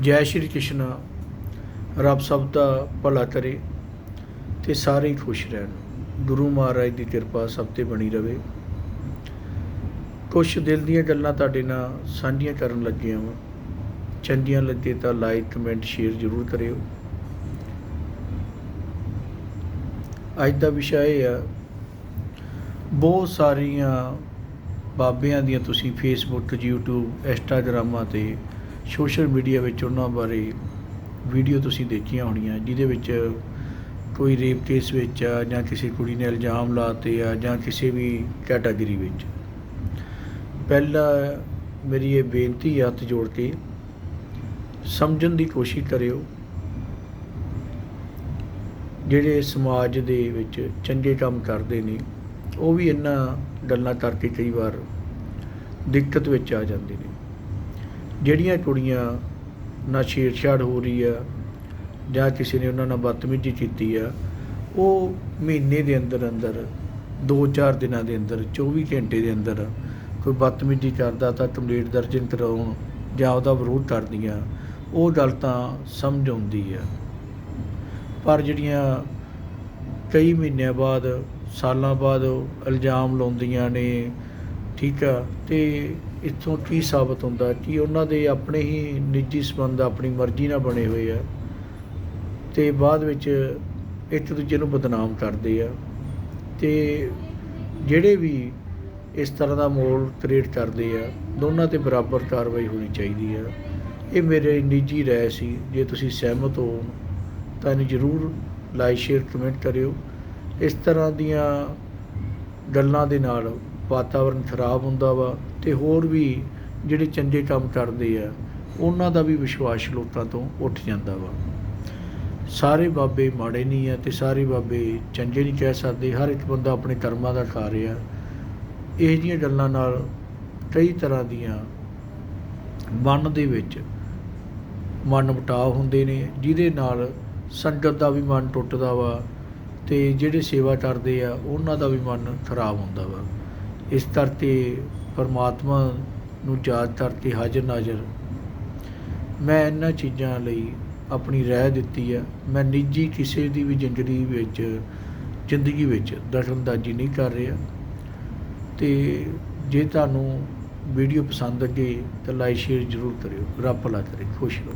ਜੈ ਸ਼੍ਰੀ ਕ੍ਰਿਸ਼ਨ, ਰੱਬ ਸਭ ਦਾ ਭਲਾ ਕਰੇ ਤੇ ਸਾਰੇ ਹੀ ਖੁਸ਼ ਰਹਿਣ। ਗੁਰੂ ਮਹਾਰਾਜ ਦੀ ਕਿਰਪਾ ਸਭ ਤੇ ਬਣੀ ਰਵੇ। ਕੁਛ ਦਿਲ ਦੀਆਂ ਗੱਲਾਂ ਤੁਹਾਡੇ ਨਾਲ ਸਾਂਝੀਆਂ ਕਰਨ ਲੱਗਿਆ ਵਾਂ। ਚੰਗੀਆਂ ਲੱਗੇ ਤਾਂ ਲਾਈਕ, ਕਮੈਂਟ, ਸ਼ੇਅਰ ਜ਼ਰੂਰ ਕਰਿਓ। ਅੱਜ ਦਾ ਵਿਸ਼ਾ ਇਹ ਆ, ਬਹੁਤ ਸਾਰੀਆਂ ਬਾਬਿਆਂ ਦੀਆਂ ਤੁਸੀਂ ਫੇਸਬੁੱਕ YouTube ਇੰਸਟਾਗ੍ਰਾਮਾਂ ਤੇ ਸੋਸ਼ਲ ਮੀਡੀਆ ਵਿੱਚ ਉਹਨਾਂ ਬਾਰੇ ਵੀਡੀਓ ਤੁਸੀਂ ਦੇਖੀਆਂ ਹੋਣੀਆਂ, ਜਿਹਦੇ ਵਿੱਚ ਕੋਈ ਰੇਪ ਕੇਸ ਵਿੱਚ ਆ ਜਾਂ ਕਿਸੇ ਕੁੜੀ ਨੇ ਇਲਜ਼ਾਮ ਲਾਤੇ ਆ ਜਾਂ ਕਿਸੇ ਵੀ ਕੈਟਾਗਰੀ ਵਿੱਚ। ਪਹਿਲਾ ਮੇਰੀ ਇਹ ਬੇਨਤੀ ਹੈ ਹੱਥ ਜੋੜ ਕੇ, ਸਮਝਣ ਦੀ ਕੋਸ਼ਿਸ਼ ਕਰਿਓ, ਜਿਹੜੇ ਸਮਾਜ ਦੇ ਵਿੱਚ ਚੰਗੇ ਕੰਮ ਕਰਦੇ ਨੇ, ਉਹ ਵੀ ਇਹਨਾਂ ਗੱਲਾਂ ਕਰਕੇ ਕਈ ਵਾਰ ਦਿੱਕਤ ਵਿੱਚ ਆ ਜਾਂਦੇ ਨੇ। ਜਿਹੜੀਆਂ ਕੁੜੀਆਂ ਨਾਲ ਛੇੜਛਾੜ ਹੋ ਰਹੀ ਆ ਜਾਂ ਕਿਸੇ ਨੇ ਉਹਨਾਂ ਨਾਲ ਬਦਤਮੀਜ਼ੀ ਕੀਤੀ ਆ, ਉਹ ਮਹੀਨੇ ਦੇ ਅੰਦਰ ਅੰਦਰ 2-4 ਦਿਨਾਂ ਦੇ ਅੰਦਰ 24 ਘੰਟੇ ਦੇ ਅੰਦਰ ਕੋਈ ਬਦਤਮੀਜ਼ੀ ਕਰਦਾ ਤਾਂ ਕੰਪਲੇਂਟ ਦਰਜਨ ਕਰਾਉਣ ਜਾਂ ਉਹਦਾ ਵਿਰੋਧ ਕਰਦੀਆਂ, ਉਹ ਗੱਲ ਤਾਂ ਸਮਝ ਆਉਂਦੀ ਆ। ਪਰ ਜਿਹੜੀਆਂ ਕਈ ਮਹੀਨਿਆਂ ਬਾਅਦ, ਸਾਲਾਂ ਬਾਅਦ ਇਲਜ਼ਾਮ ਲਾਉਂਦੀਆਂ ਨੇ ਠੀਕ ਆ, ਤੇ ਇੱਥੋਂ ਕੀ ਸਾਬਤ ਹੁੰਦਾ ਕਿ ਉਹਨਾਂ ਦੇ ਆਪਣੇ ਹੀ ਨਿੱਜੀ ਸੰਬੰਧ ਆਪਣੀ ਮਰਜ਼ੀ ਨਾਲ ਬਣੇ ਹੋਏ ਆ, ਤੇ ਬਾਅਦ ਵਿੱਚ ਇੱਕ ਦੂਜੇ ਨੂੰ ਬਦਨਾਮ ਕਰਦੇ ਆ, ਤੇ ਜਿਹੜੇ ਵੀ ਇਸ ਤਰ੍ਹਾਂ ਦਾ ਮੋਲ ਕ੍ਰੀਏਟ ਕਰਦੇ ਆ, ਦੋਨਾਂ ਤੇ ਬਰਾਬਰ ਕਾਰਵਾਈ ਹੋਣੀ ਚਾਹੀਦੀ ਆ। ਇਹ ਮੇਰੇ ਨਿੱਜੀ ਰਾਏ ਸੀ, ਜੇ ਤੁਸੀਂ ਸਹਿਮਤ ਹੋ, ਤਾਂ ਇਹਨੂੰ ਜ਼ਰੂਰ ਲਾਈਕ, ਸ਼ੇਅਰ, ਕਮੈਂਟ ਕਰਿਓ। ਇਸ ਤਰ੍ਹਾਂ ਦੀਆਂ ਗੱਲਾਂ ਦੇ ਨਾਲ ਵਾਤਾਵਰਨ ਖਰਾਬ ਹੁੰਦਾ ਵਾ ਤੇ ਹੋਰ ਵੀ ਜਿਹੜੇ ਚੰਗੇ ਕੰਮ ਕਰਦੇ ਆ, ਉਹਨਾਂ ਦਾ ਵੀ ਵਿਸ਼ਵਾਸ ਲੋਕਾਂ ਤੋਂ ਉੱਠ ਜਾਂਦਾ ਵਾ। ਸਾਰੇ ਬਾਬੇ ਮਾੜੇ ਨਹੀਂ ਆ ਤੇ ਸਾਰੇ ਬਾਬੇ ਚੰਗੇ ਨਹੀਂ ਕਹਿ ਸਕਦੇ, ਹਰ ਇੱਕ ਬੰਦਾ ਆਪਣੇ ਕਰਮਾਂ ਦਾ ਖਾ ਰਿਹਾ। ਇਹ ਜਿਹੀਆਂ ਗੱਲਾਂ ਨਾਲ ਕਈ ਤਰ੍ਹਾਂ ਦੀਆਂ ਮਨ ਦੇ ਵਿੱਚ ਮਨ ਮੁਟਾਵ ਹੁੰਦੇ ਨੇ, ਜਿਹਦੇ ਨਾਲ ਸੰਗਤ ਦਾ ਵੀ ਮਨ ਟੁੱਟਦਾ ਵਾ ਤੇ ਜਿਹੜੇ ਸੇਵਾ ਕਰਦੇ ਆ, ਉਹਨਾਂ ਦਾ ਵੀ ਮਨ ਖਰਾਬ ਹੁੰਦਾ ਵਾ। ਇਸ ਕਰਕੇ ਪਰਮਾਤਮਾ ਨੂੰ ਯਾਦ ਕਰਕੇ ਹਾਜ਼ਰ ਨਾਜ਼ਰ। ਮੈਂ ਇਹਨਾਂ ਚੀਜ਼ਾਂ ਲਈ ਆਪਣੀ ਰਹਿ ਦਿੱਤੀ ਆ ਮੈਂ ਨਿੱਜੀ ਕਿਸੇ ਦੀ ਵੀ ਜ਼ਿੰਦਗੀ ਵਿੱਚ ਜ਼ਿੰਦਗੀ ਵਿੱਚ ਦਖਲਅੰਦਾਜ਼ੀ ਨਹੀਂ ਕਰ ਰਿਹਾ। ਤੇ ਜੇ ਤੁਹਾਨੂੰ ਵੀਡੀਓ ਪਸੰਦ ਲੱਗੇ ਤਾਂ ਲਾਈਕ, ਸ਼ੇਅਰ ਜ਼ਰੂਰ ਕਰਿਓ। ਰੱਬ ਭਲਾ ਕਰੇ। ਖੁਸ਼ ਰਹੋ।